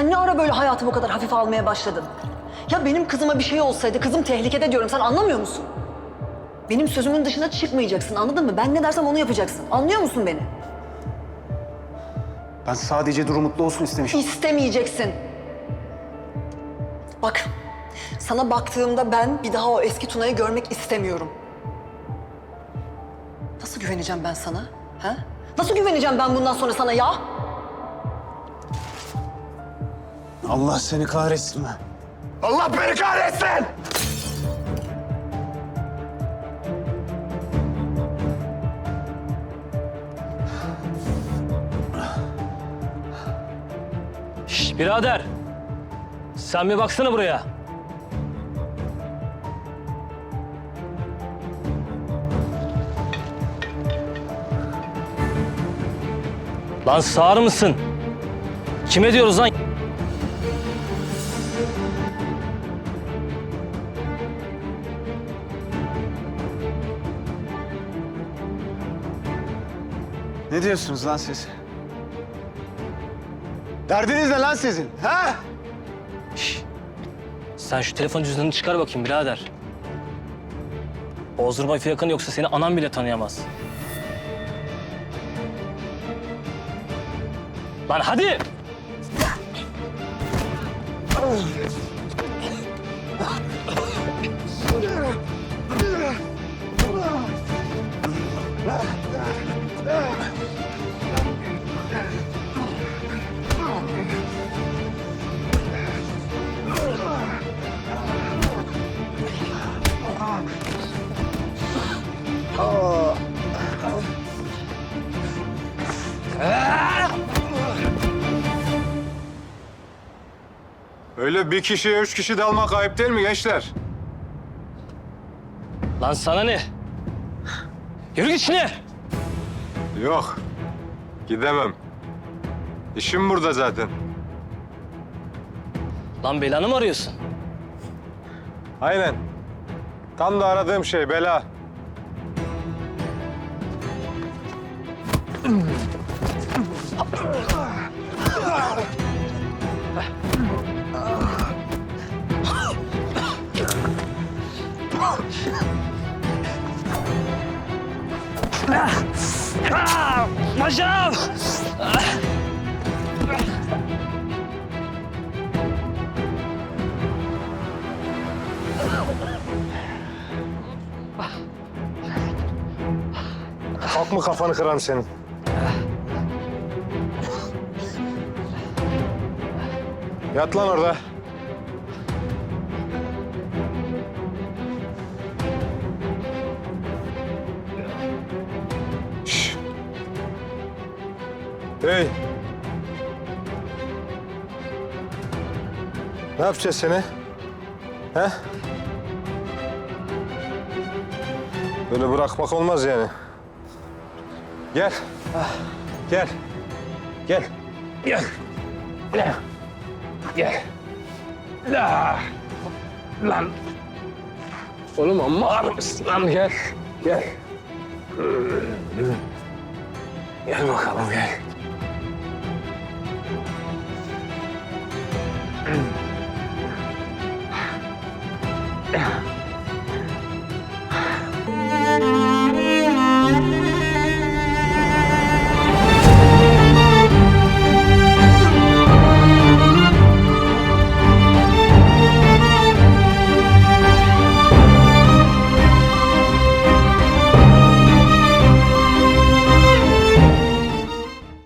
Sen ne ara böyle hayatı bu kadar hafife almaya başladın? Ya benim kızıma bir şey olsaydı, kızım tehlikede diyorum. Sen anlamıyor musun? Benim sözümün dışına çıkmayacaksın, anladın mı? Ben ne dersem onu yapacaksın. Anlıyor musun beni? Ben sadece Duru mutlu olsun istemiştim. İstemeyeceksin. Bak, sana baktığımda ben bir daha o eski Tuna'yı görmek istemiyorum. Nasıl güveneceğim ben sana? Ha? Nasıl güveneceğim ben bundan sonra sana ya? Allah seni kahretsin be. Allah beni kahretsin! Şş birader. Sen bir baksana buraya. Lan sağır mısın? Kime diyoruz lan? Ne diyorsunuz lan siz? Derdiniz ne lan sizin? Ha? Sen şu telefon cüzdanını çıkar bakayım birader. Bozdurma fiyakın yoksa seni anam bile tanıyamaz. Lan hadi! Öyle bir kişiye üç kişi dalmak ayıp değil mi gençler? Lan sana ne? Yürü git içine! Yok. Gidemem. İşim burada zaten. Lan belanı mı arıyorsun? Aynen. Tam da aradığım şey bela. Bacağım! Kalk mı kafanı kırarım senin? Yat lan orada. Hey. Ne yapacağız seni? He? Böyle bırakmak olmaz yani. Gel. Gel. Gel. Gel. Gel. Gel. La. Lan. Oğlum amma ağır mısın lan gel. Gel. Gel bakalım gel.